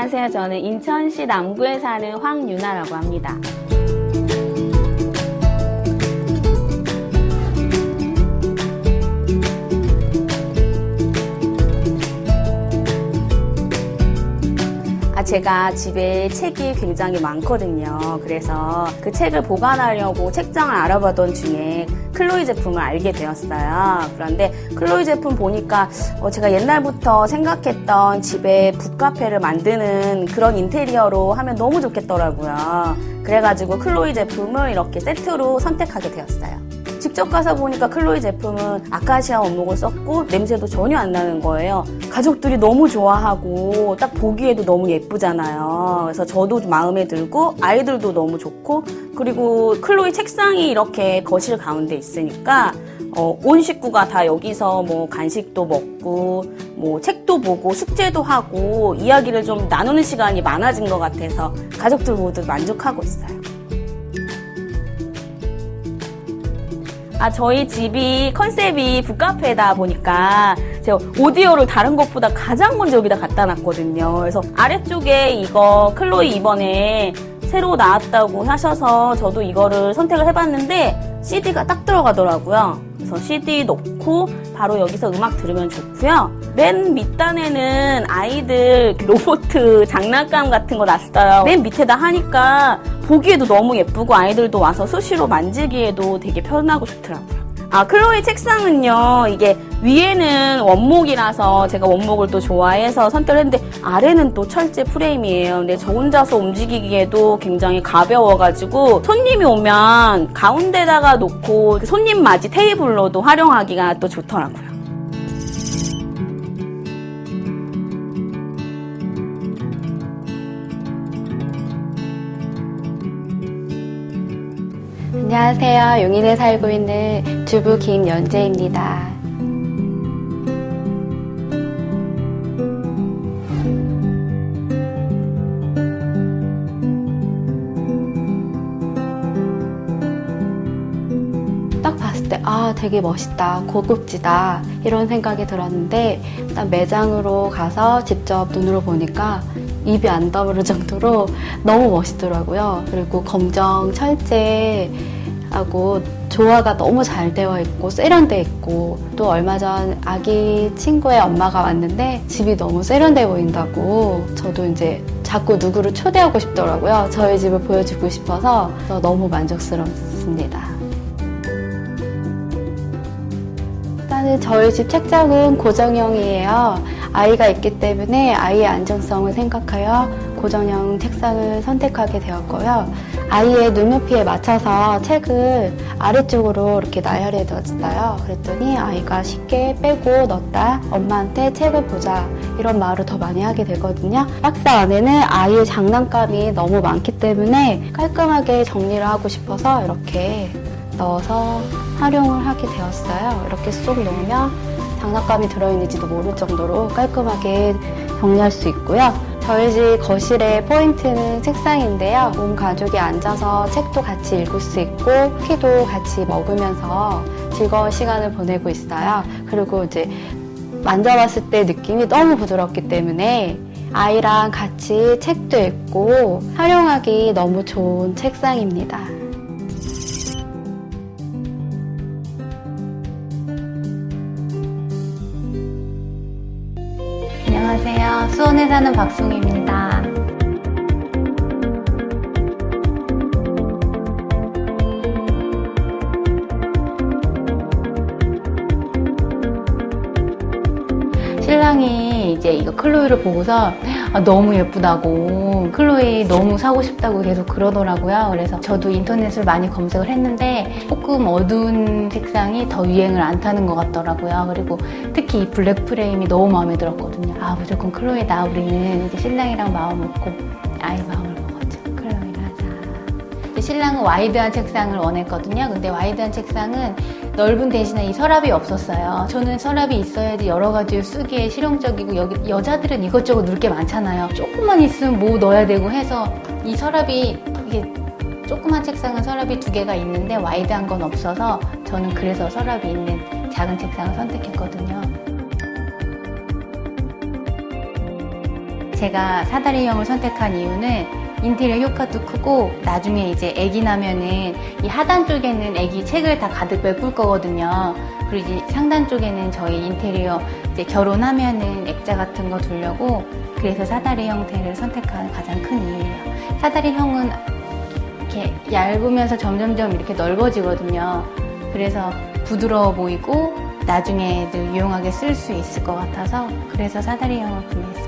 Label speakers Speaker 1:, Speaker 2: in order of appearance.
Speaker 1: 안녕하세요. 저는 인천시 남구에 사는 황유나라고 합니다. 제가 집에 책이 굉장히 많거든요. 그래서 그 책을 보관하려고 책장을 알아보던 중에 클로이 제품을 알게 되었어요. 그런데 클로이 제품 보니까 어, 제가 옛날부터 생각했던 집에 북카페를 만드는 그런 인테리어로 하면 너무 좋겠더라고요. 그래가지고 클로이 제품을 이렇게 세트로 선택하게 되었어요. 직접 가서 보니까 클로이 제품은 아카시아 원목을 썼고 냄새도 전혀 안 나는 거예요. 가족들이 너무 좋아하고 딱 보기에도 너무 예쁘잖아요. 그래서 저도 마음에 들고 아이들도 너무 좋고 그리고 클로이 책상이 이렇게 거실 가운데 있으니까 어, 온 식구가 다 여기서 뭐 간식도 먹고 뭐 책도 보고 숙제도 하고 이야기를 좀 나누는 시간이 많아진 것 같아서 가족들 모두 만족하고 있어요. 아, 저희 집이 컨셉이 북카페다 보니까 제가 오디오를 다른 것보다 가장 먼저 여기다 갖다 놨거든요. 그래서 아래쪽에 이거 클로이 이번에 새로 나왔다고 하셔서 저도 이거를 선택을 해봤는데 CD가 딱 들어가더라고요. 그래서 CD 넣고 바로 여기서 음악 들으면 좋고요. 맨 밑단에는 아이들 로봇 장난감 같은 거 놨어요. 맨 밑에다 하니까 보기에도 너무 예쁘고 아이들도 와서 수시로 만지기에도 되게 편하고 좋더라고요. 아, 클로이 책상은요, 이게 위에는 원목이라서 제가 원목을 또 좋아해서 선택을 했는데 아래는 또 철제 프레임이에요. 근데 저 혼자서 움직이기에도 굉장히 가벼워가지고 손님이 오면 가운데다가 놓고 손님 맞이 테이블로도 활용하기가 또 좋더라고요.
Speaker 2: 안녕하세요. 용인에 살고 있는 주부 김연재입니다. 딱 봤을 때, 아, 되게 멋있다, 고급지다, 이런 생각이 들었는데, 일단 매장으로 가서 직접 눈으로 보니까 입이 안 다물을 정도로 너무 멋있더라고요. 그리고 검정 철제 하고 조화가 너무 잘 되어 있고 세련돼 있고 또 얼마 전 아기 친구의 엄마가 왔는데 집이 너무 세련돼 보인다고 저도 이제 자꾸 누구를 초대하고 싶더라고요. 저희 집을 보여주고 싶어서 너무 만족스럽습니다. 일단은 저희 집 책장은 고정형이에요. 아이가 있기 때문에 아이의 안정성을 생각하여 고정형 책상을 선택하게 되었고요. 아이의 눈높이에 맞춰서 책을 아래쪽으로 이렇게 나열해 뒀어요. 그랬더니 아이가 쉽게 빼고 넣었다. 엄마한테 책을 보자. 이런 말을 더 많이 하게 되거든요. 박스 안에는 아이의 장난감이 너무 많기 때문에 깔끔하게 정리를 하고 싶어서 이렇게 넣어서 활용을 하게 되었어요. 이렇게 쏙 넣으면 장난감이 들어있는지도 모를 정도로 깔끔하게 정리할 수 있고요. 저희 집 거실의 포인트는 책상인데요. 온 가족이 앉아서 책도 같이 읽을 수 있고 쿠키도 같이 먹으면서 즐거운 시간을 보내고 있어요. 그리고 이제 만져봤을 때 느낌이 너무 부드럽기 때문에 아이랑 같이 책도 읽고 활용하기 너무 좋은 책상입니다. 안녕하세요. 수원에 사는 박송입니다. 신랑이 이제 이거 클로이를 보고서 아, 너무 예쁘다고 클로이 너무 사고 싶다고 계속 그러더라고요. 그래서 저도 인터넷을 많이 검색을 했는데 조금 어두운 색상이 더 유행을 안 타는 것 같더라고요. 그리고 특히 이 블랙 프레임이 너무 마음에 들었거든요. 아 무조건 클로이다. 우리는 이제 신랑이랑 마음 먹고 아이 마음을 먹었죠. 클로이를 하자. 신랑은 와이드한 책상을 원했거든요. 근데 와이드한 책상은 넓은 대신에 이 서랍이 없었어요. 저는 서랍이 있어야지 여러 가지를 쓰기에 실용적이고 여기 여자들은 이것저것 넣을 게 많잖아요. 조금만 있으면 뭐 넣어야 되고 해서 이 서랍이 이게 조그만 책상은 서랍이 두 개가 있는데 와이드한 건 없어서 저는 그래서 서랍이 있는 작은 책상을 선택했거든요.
Speaker 3: 제가 사다리형을 선택한 이유는 인테리어 효과도 크고 나중에 이제 아기 나면은 이 하단 쪽에는 아기 책을 다 가득 메꿀 거거든요. 그리고 이제 상단 쪽에는 저희 인테리어 이제 결혼하면은 액자 같은 거 두려고 그래서 사다리 형태를 선택한 가장 큰 이유예요. 사다리 형은 이렇게 얇으면서 점점점 이렇게 넓어지거든요. 그래서 부드러워 보이고 나중에도 유용하게 쓸 수 있을 것 같아서 그래서 사다리 형을 구매했어요.